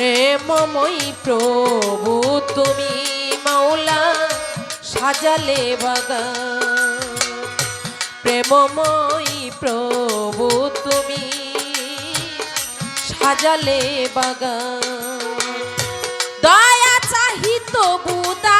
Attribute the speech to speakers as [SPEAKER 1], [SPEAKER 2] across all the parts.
[SPEAKER 1] প্রেমময়ী প্রভু তুমি মাওলা সাজালে বাগান প্রেমময়ী প্রভু তুমি সাজালে বাগান দয়া চাহিত বুদা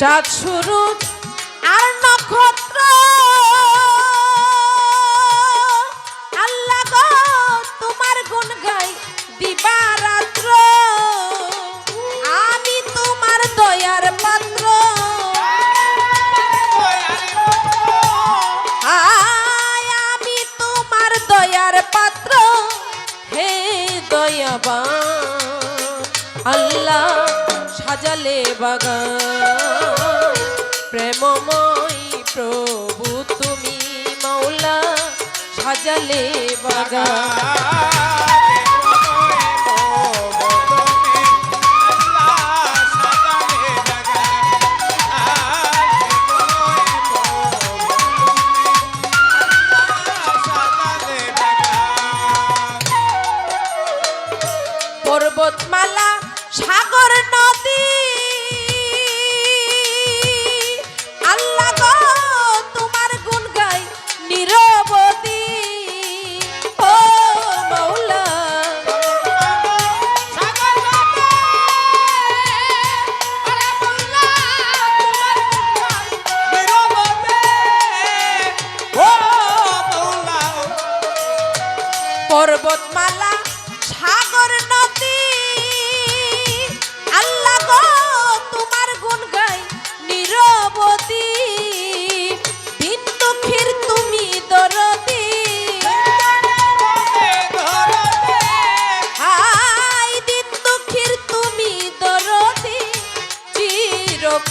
[SPEAKER 1] চাঁদ সুরুজ বাগান প্রেমময়ী প্রভু তুমি মৌলা সাজালে বাগান।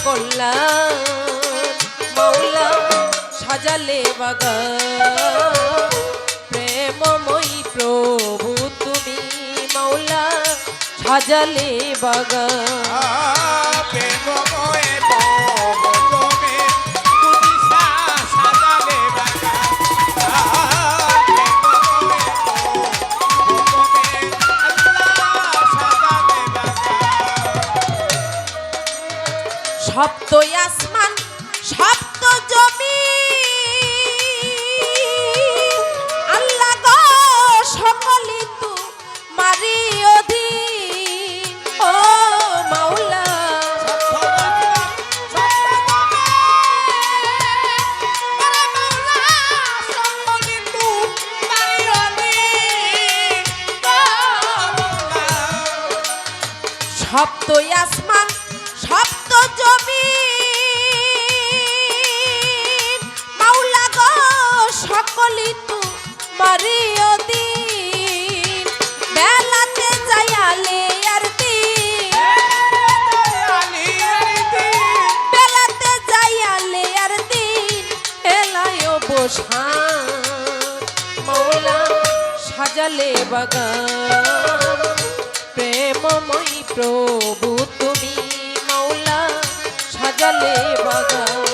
[SPEAKER 1] কল্যাণ মৌলা সাজালে বাগান। প্রেমময়ী প্রভু তুমি মৌলা সাজালে বাগান। সপ্ত সাজালে বাগান প্রেমময়ী প্রভু তুমি মৌলা সাজালে বাগান।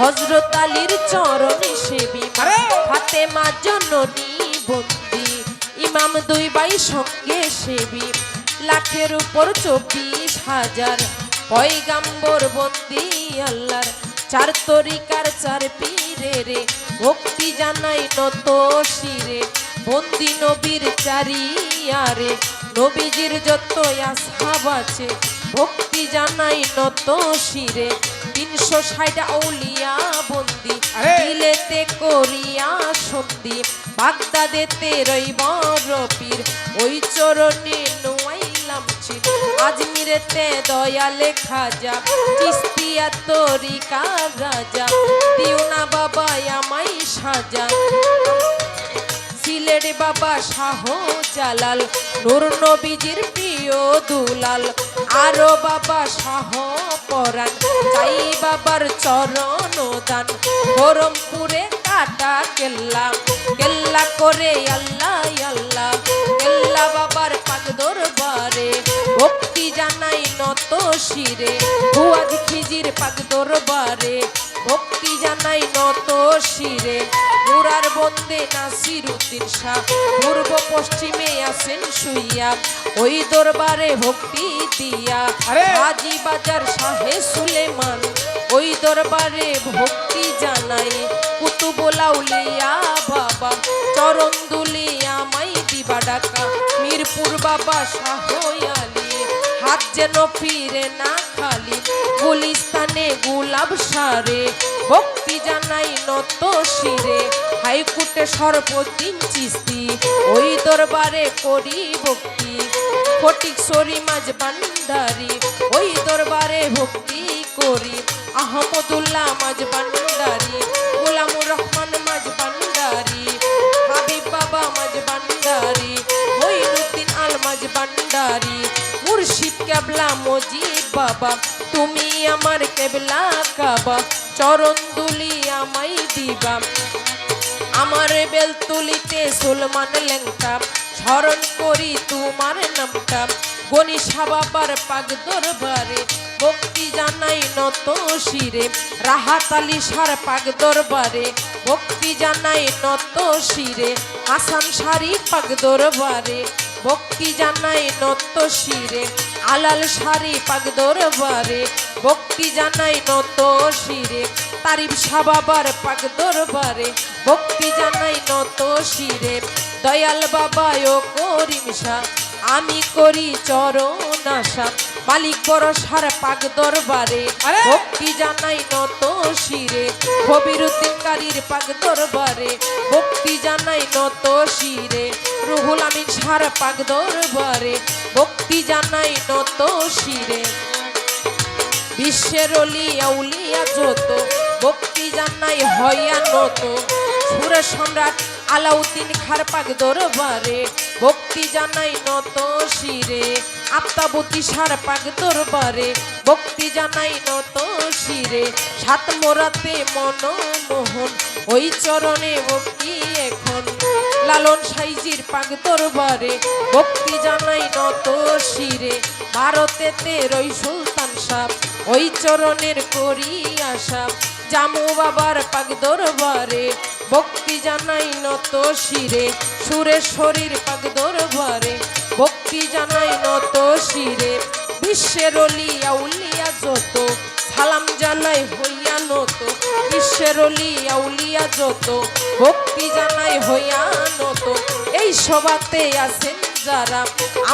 [SPEAKER 1] হজরত আলীর চরণে সেবী! হাতে মা জননী বন্দি। ইমাম দুই বাই সঙ্গে সেবী। লাখের উপর চব্বিশ হাজার পয়গাম্বর বন্দি আল্লাহর। চার তরিকার চার পীরে রে ভক্তি জানাই নত শিরে। বন্দি নবীর চারিয়ারে নবীজির যত আসহাব আছে ভক্তি জানাই নত শিরে। তিনশো ষাট আউলিয়া বন্দি! দিলেতে করিয়া সন্ধি। বাগদাদেতে রইব রপির ওই চরণে নোয়াইলাম চির। আজমিরেতে দয়ালে খাজা চিস্তিয়া তরিকা রাজা। দিও না বাবা আমাই সাজা। সিলেট বাবা শাহ জালাল নূর নবীজির প্রিয় দুলাল। আরও বাবা সাহ পরাণ চাই বাবার চরণ দান বহরমপুরে কাটা কেল্লা কেল্লা করে আল্লাহ আল্লাহ। কেল্লা বাবার পাক দরবারে, ভক্তি জানাই নত শিরে। হুয়াজ খিজির পাক দরবারে ভক্তি জানাই নত শিরে। মুরার বন্দে নাসির উদ্দিন শাহ। পূর্ব পশ্চিমে আছেন শুইয়া ওই দরবারে ভক্তি দিয়া! হাজি বাজার শাহে সুলেমান। ওই দরবারে ভক্তি জানাই। কুতুবলাউলিয়া বাবা। চরণ দুলিয়া মাই দিবা ডাকা। মিরপুর বাবা শাহয়ালি হাত যেন ফিরে না খালি, গুলিস্তানে গুলাব সারে, ভক্তি জানাই নত শিরে। হাইকোর্টে সর্বদিন চিস্তি, ওই দরবারে করি ভক্তি। ফটিক সরি মাঝ বান্ডারি ওই দরবারে ভক্তি করি। আহমদুল্লাহ মাঝ বান্ডারি গোলামুর মজিদ বাবা, তুমি আমার কেবলা কাবা, চরণ দুলি আমাই দিবা। আমার বেল তুলিতে সুলমান লেংটা, স্মরণ করি তোমার নামটা। গণিসা বাবার পাক দরবারে ভক্তি জানাই নত শিরে রাহাত আলী সার পাক দরবারে ভক্তি জানাই নত শিরে, হাসান সারি পাক দরবারে ভক্তি জানাই নত শিরে আলাল সারি পাক দরবারে ভক্তি জানাই নত শিরে। তারিফ সাবাবার পাক দরবারে ভক্তি জানাই নত শিরে। দয়াল বাবা ও করিম শাহ আমি করি চরণ আশা। মালিক বড় সার পাক দরবারে! ভক্তি জানাই নত শিরে। কবির উদ্দিনকারীর পাক দরবারে ভক্তি জানাই নত শিরে। রুহুল আমি সার পাক দরবারে, ভক্তি জানাই নত শিরে। বিশ্বের অলিয়া উলিয়া যত, ভক্তি জানাই হইয়া নত। সুরের সম্রাট আলাউদ্দিন খারপাক দরবারে ভক্তি জানাই নত শিরে আপ্তাবতী সার পাক দরবারে ভক্তি জানাই নত শিরে, সাত মোরাতে মনমোহন ওই চরণে ভক্তি এখন। লালন সাইজির পাক দরবারে ভক্তি জানাই নত শিরে। ভারতেতে রই সুলতান সাপ, ওই চরণের করি আশা জামু বাবার পাক দরবারে ভক্তি জানাই নত শিরে, সুরে শরীর পাক দরবারে। ভক্তি জানাই নত শিরে, বিশ্বের অলিয়া উলিয়া যত, সালাম জানাই হইয়া নত। বিশ্বের অলিয়া উলিয়া যত, ভক্তি জানাই হইয়া নত। এই সভাতে আছেন যারা,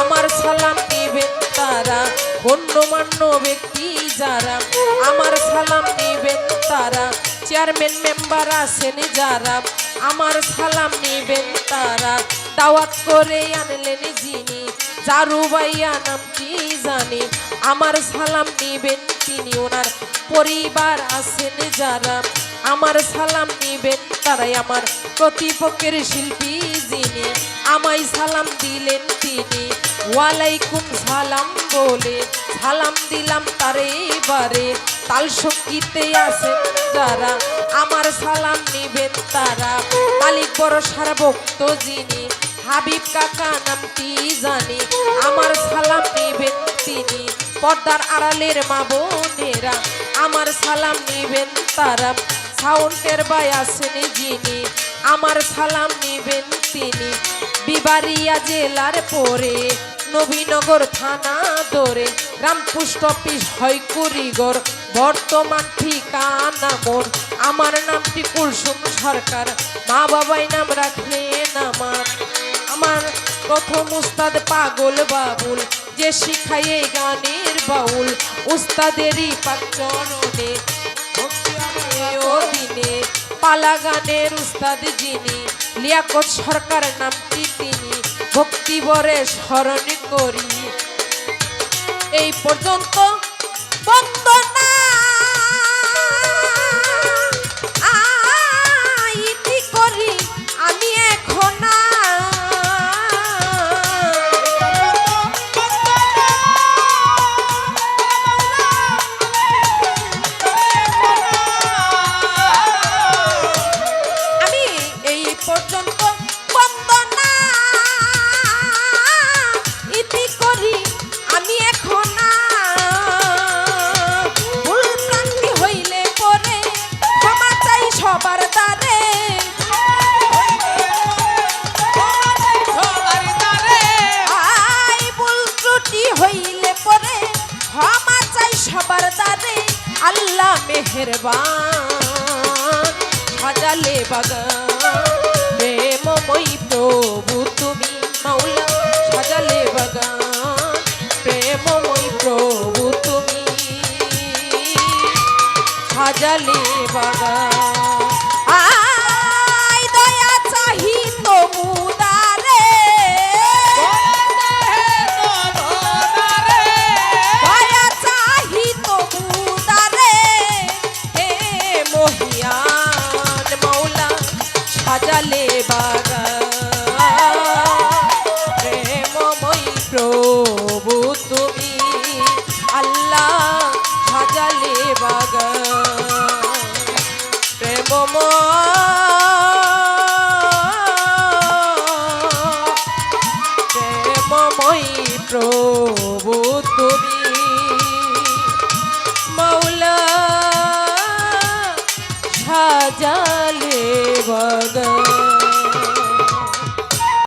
[SPEAKER 1] আমার সালাম নিবেন তারা, গণ্যমান্য ব্যক্তি যারা, আমার সালাম নিবেন তারা। চেয়ারম্যান মেম্বার আছেন যারা, আমার সালাম নিবেন তারা। দাওয়াত করে আনলেন যিনি চারু ভাইয়া নামটি জানি। আমার সালাম নিবেন তিনি, ওনার পরিবার আছেন যারা। আমার সালাম নিবেন তারাই আমার প্রতিপক্ষের শিল্পী যিনি। আমায় সালাম দিলেন তিনি। ওয়ালাইকুম সালাম বলে, সালাম দিলাম তারে এবারে তাল সঙ্গীতে আছেন যারা, আমার সালাম নিবেন তারা। মালিক বড় সারা ভক্ত যিনি, হাবিব কাকা নামটি জানি। আমার সালাম নিবেন তিনি, পর্দার আড়ালের মা বোনেরা। আমার সালাম নিবেন তারা, সাউন্ডের বাই আসেনি যিনি। আমার সালাম নিবেন তিনি। বিবারিয়া জেলার পরে, নবীনগর থানা দরে গ্রাম পোস্ট অফিস হয় কুড়িগর বর্তমান ঠিকানা মোর। আমার নামটি কুলসুম সরকার। মা বাবাই নাম রাখলেন আমার। আমার প্রথম উস্তাদ পাগল বাবুল, যে শিখায় গানের বাউল। উস্তাদেরই পাক চরণে দিনে। পালা গানের উস্তাদ যিনি লিয়াকত সরকার নামটি তিনি ভক্তিবরে স্মরণ করি। এই পর্যন্ত বন্দনা ভুল হইলে পরে ক্ষমা চাই সবার দ্বারে আল্লাহ মেহেরবান, সাজালে বাগান প্রেমময়ী প্রভু তুমি। মাওলা, সাজালে বাগান প্রেমময়ী প্রভু তুমি। সাজালে বাগান